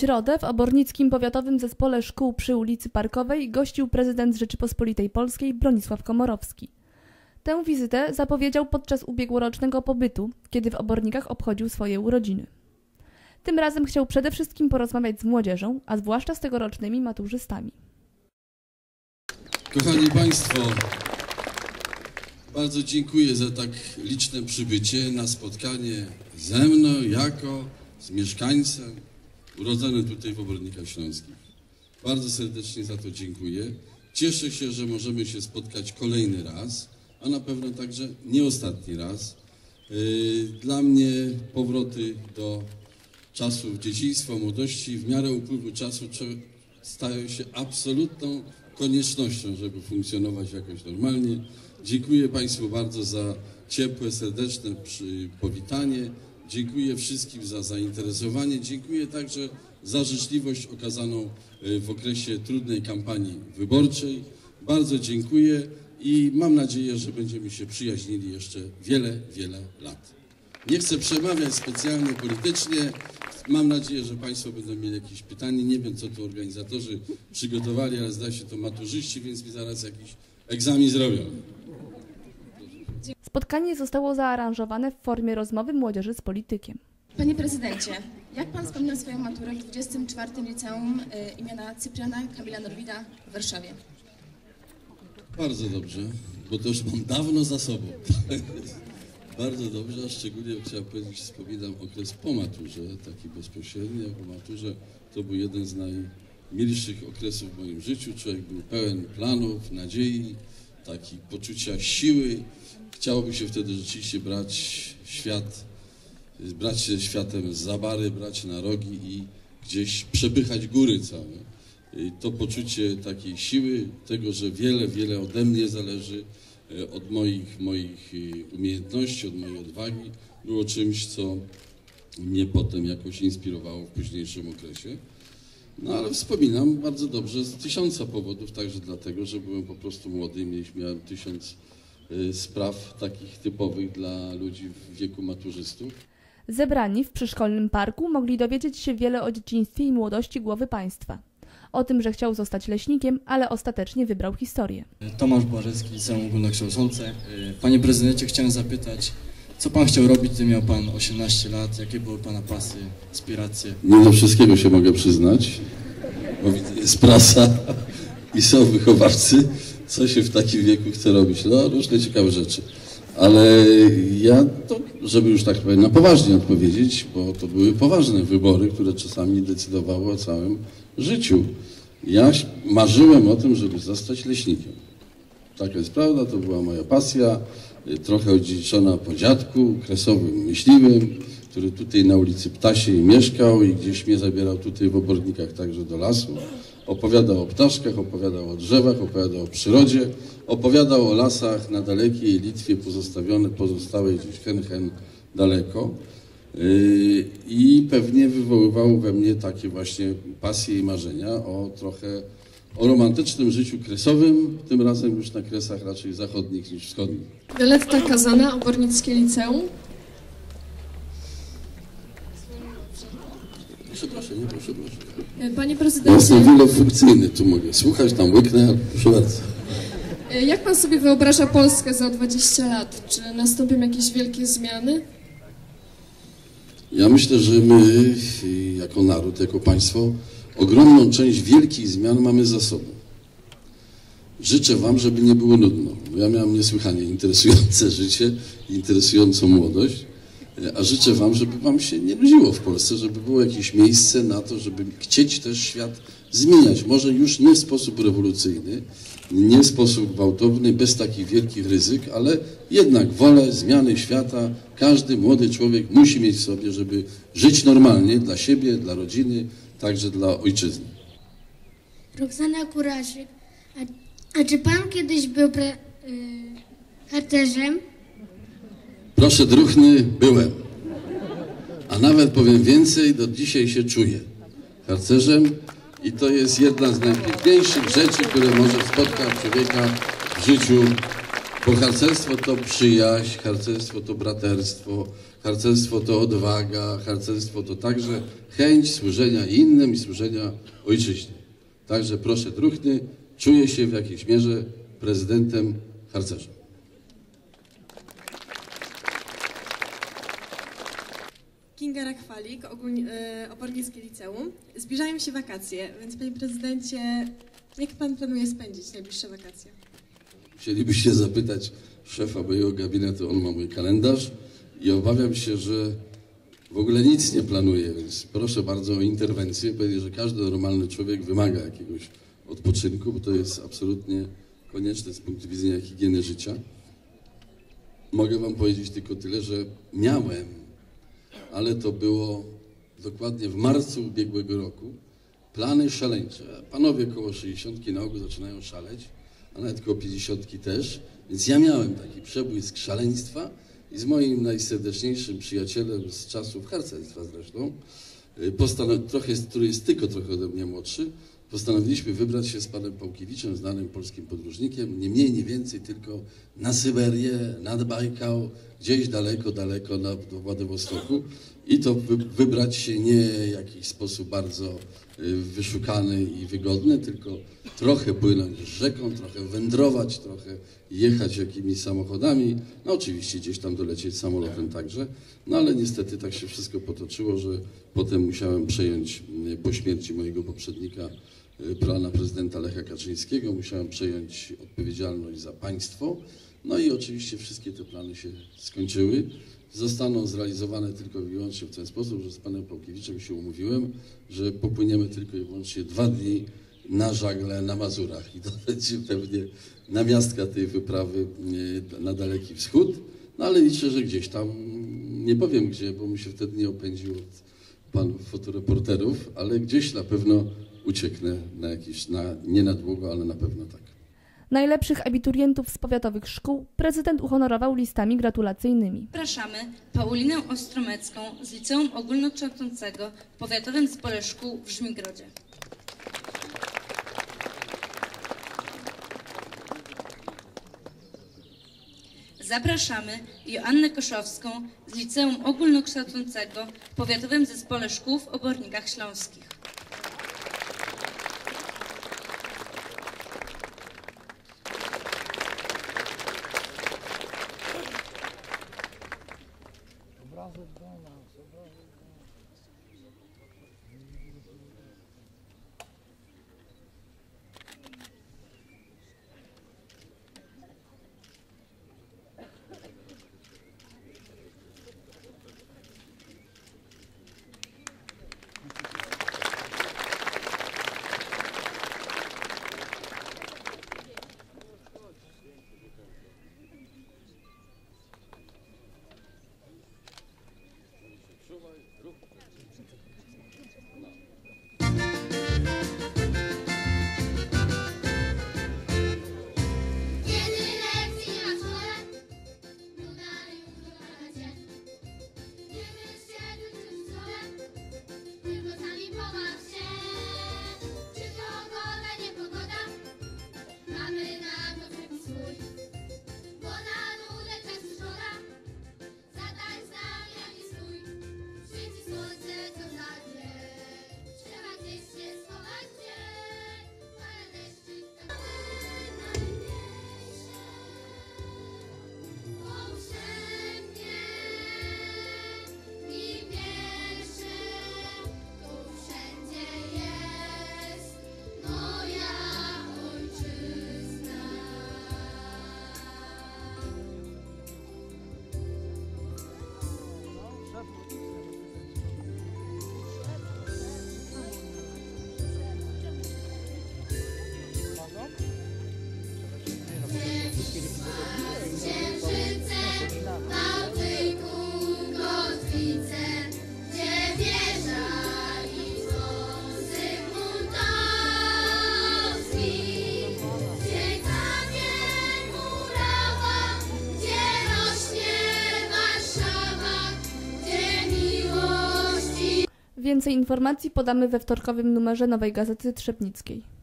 środę w Obornickim Powiatowym Zespole Szkół przy ulicy Parkowej gościł prezydent Rzeczypospolitej Polskiej Bronisław Komorowski. Tę wizytę zapowiedział podczas ubiegłorocznego pobytu, kiedy w Obornikach obchodził swoje urodziny. Tym razem chciał przede wszystkim porozmawiać z młodzieżą, a zwłaszcza z tegorocznymi maturzystami. Kochani Państwo, bardzo dziękuję za tak liczne przybycie na spotkanie ze mną jako z mieszkańcem urodzonym tutaj w Obornikach Śląskich. Bardzo serdecznie za to dziękuję. Cieszę się, że możemy się spotkać kolejny raz, a na pewno także nie ostatni raz. Yy, Dla mnie powroty do czasów dzieciństwa, młodości w miarę upływu czasu stają się absolutną koniecznością, żeby funkcjonować jakoś normalnie. Dziękuję Państwu bardzo za ciepłe, serdeczne powitanie. Dziękuję wszystkim za zainteresowanie. Dziękuję także za życzliwość okazaną y, w okresie trudnej kampanii wyborczej. Bardzo dziękuję i mam nadzieję, że będziemy się przyjaźnili jeszcze wiele, wiele lat. Nie chcę przemawiać specjalnie politycznie. Mam nadzieję, że Państwo będą mieli jakieś pytanie. Nie wiem, co tu organizatorzy przygotowali, ale zdaje się to maturzyści, więc mi zaraz jakiś egzamin zrobią. Spotkanie zostało zaaranżowane w formie rozmowy młodzieży z politykiem. Panie prezydencie, jak pan wspominał swoją maturę w 24. liceum y, imienia Cypriana Kamila Norwida w Warszawie? Bardzo dobrze, bo to już mam dawno za sobą. Bardzo dobrze, a szczególnie chciałem powiedzieć, wspominam okres po maturze, taki bezpośredni, a po maturze to był jeden z najmilszych okresów w moim życiu. Człowiek był pełen planów, nadziei, taki poczucia siły. Chciałoby się wtedy rzeczywiście brać świat, brać się światem za bary, brać na rogi i gdzieś przepychać góry całe. I to poczucie takiej siły, tego, że wiele, wiele ode mnie zależy, e, od moich, moich e, umiejętności, od mojej odwagi, było czymś, co mnie potem jakoś inspirowało w późniejszym okresie. No ale wspominam bardzo dobrze z tysiąca powodów, także dlatego, że byłem po prostu młody i mieliśmy, miałem tysiąc e, spraw takich typowych dla ludzi w wieku maturzystów. Zebrani w przyszkolnym parku mogli dowiedzieć się wiele o dzieciństwie i młodości głowy państwa. O tym, że chciał zostać leśnikiem, ale ostatecznie wybrał historię. Tomasz Błażecki, Liceum Ogólnokształcące. Y, Panie prezydencie, chciałem zapytać, co pan chciał robić, gdy miał pan 18 lat? Jakie były pana pasy, aspiracje? Nie do wszystkiego się mogę przyznać, bo jest prasa i są wychowawcy, co się w takim wieku chce robić. No, różne ciekawe rzeczy. Ale ja, to, żeby już tak powiem, na poważnie odpowiedzieć, bo to były poważne wybory, które czasami decydowały o całym życiu. Ja marzyłem o tym, żeby zostać leśnikiem. Taka jest prawda, to była moja pasja, trochę odziedziczona po dziadku, kresowym myśliwym, który tutaj na ulicy Ptasiej mieszkał i gdzieś mnie zabierał tutaj w obornikach także do lasu. Opowiadał o ptaszkach, opowiadał o drzewach, opowiadał o przyrodzie, opowiadał o lasach na dalekiej Litwie pozostawione, pozostałej gdzieś hen, hen daleko. Yy, I pewnie wywoływał we mnie takie właśnie pasje i marzenia o trochę o romantycznym życiu kresowym, tym razem już na kresach raczej zachodnich niż wschodnich. Violetta Kazana, Obornickie Liceum. Proszę, proszę, nie, proszę, proszę. E, Panie Ja prezydencie, jestem wielofunkcyjny, tu mogę słuchać, tam łyknę, proszę bardzo. e, jak pan sobie wyobraża Polskę za 20 lat? Czy nastąpią jakieś wielkie zmiany? Ja myślę, że my jako naród, jako państwo ogromną część wielkich zmian mamy za sobą. Życzę Wam, żeby nie było nudno. Ja miałem niesłychanie interesujące życie, interesującą młodość, a życzę Wam, żeby Wam się nie nudziło w Polsce, żeby było jakieś miejsce na to, żeby chcieć też świat zmieniać. Może już nie w sposób rewolucyjny, nie w sposób gwałtowny, bez takich wielkich ryzyk, ale jednak wolę zmiany świata każdy młody człowiek musi mieć w sobie, żeby żyć normalnie dla siebie, dla rodziny, także dla ojczyzny. Roxana Kuraszyk. A, a czy pan kiedyś był pre, y, harcerzem? Proszę druhny, byłem. A nawet powiem więcej, do dzisiaj się czuję harcerzem i to jest jedna z najpiękniejszych rzeczy, które może spotkać człowieka w życiu Bo harcerstwo to przyjaźń, harcerstwo to braterstwo, harcerstwo to odwaga, harcerstwo to także chęć służenia innym i służenia ojczyźnie. Także proszę Druchny, czuję się w jakiejś mierze prezydentem harcerzem. Kinga ogólnie, e, Opornickie Liceum. Zbliżają się wakacje, więc panie prezydencie, jak pan planuje spędzić najbliższe wakacje? Chcielibyście zapytać szefa mojego gabinetu, on ma mój kalendarz i obawiam się, że w ogóle nic nie planuje, więc proszę bardzo o interwencję. Powiedzieć, że każdy normalny człowiek wymaga jakiegoś odpoczynku, bo to jest absolutnie konieczne z punktu widzenia higieny życia. Mogę wam powiedzieć tylko tyle, że miałem, ale to było dokładnie w marcu ubiegłego roku, plany szaleńcze. Panowie koło 60 na ogół zaczynają szaleć, a nawet koło 50 też. Więc ja miałem taki przebłysk szaleństwa i z moim najserdeczniejszym przyjacielem z czasów harcerstwa zresztą, y, trochę, który jest tylko trochę ode mnie młodszy, postanowiliśmy wybrać się z panem Pałkiewiczem, znanym polskim podróżnikiem, nie mniej, nie więcej, tylko na Syberię, nad Bajkał, gdzieś daleko, daleko na, Władywostoku i to wy, wybrać się nie w jakiś sposób bardzo y, wyszukany i wygodny, tylko trochę płynąć rzeką, trochę wędrować, trochę jechać jakimiś samochodami, no oczywiście gdzieś tam dolecieć samolotem także, no ale niestety tak się wszystko potoczyło, że potem musiałem przejąć y, po śmierci mojego poprzednika y, pana prezydenta Lecha Kaczyńskiego, musiałem przejąć odpowiedzialność za państwo, no i oczywiście wszystkie te plany się skończyły. Zostaną zrealizowane tylko i wyłącznie w ten sposób, że z panem Pałkiewiczem się umówiłem, że popłyniemy tylko i wyłącznie dwa dni na żagle na Mazurach. I to będzie pewnie namiastka tej wyprawy e, na Daleki Wschód. No ale liczę, że gdzieś tam, nie powiem gdzie, bo mi się wtedy nie opędził od panów fotoreporterów, ale gdzieś na pewno ucieknę na jakieś, na, nie na długo, ale na pewno tak. Najlepszych abiturientów z powiatowych szkół prezydent uhonorował listami gratulacyjnymi. Zapraszamy Paulinę Ostromecką z Liceum Ogólnokształcącego w Powiatowym Zespole Szkół w Żmigrodzie. Zapraszamy Joannę Koszowską z Liceum Ogólnokształcącego w Powiatowym Zespole Szkół w Obornikach Śląskich. Kiedy Więcej informacji podamy we wtorkowym numerze Nowej Gazety Trzebnickiej.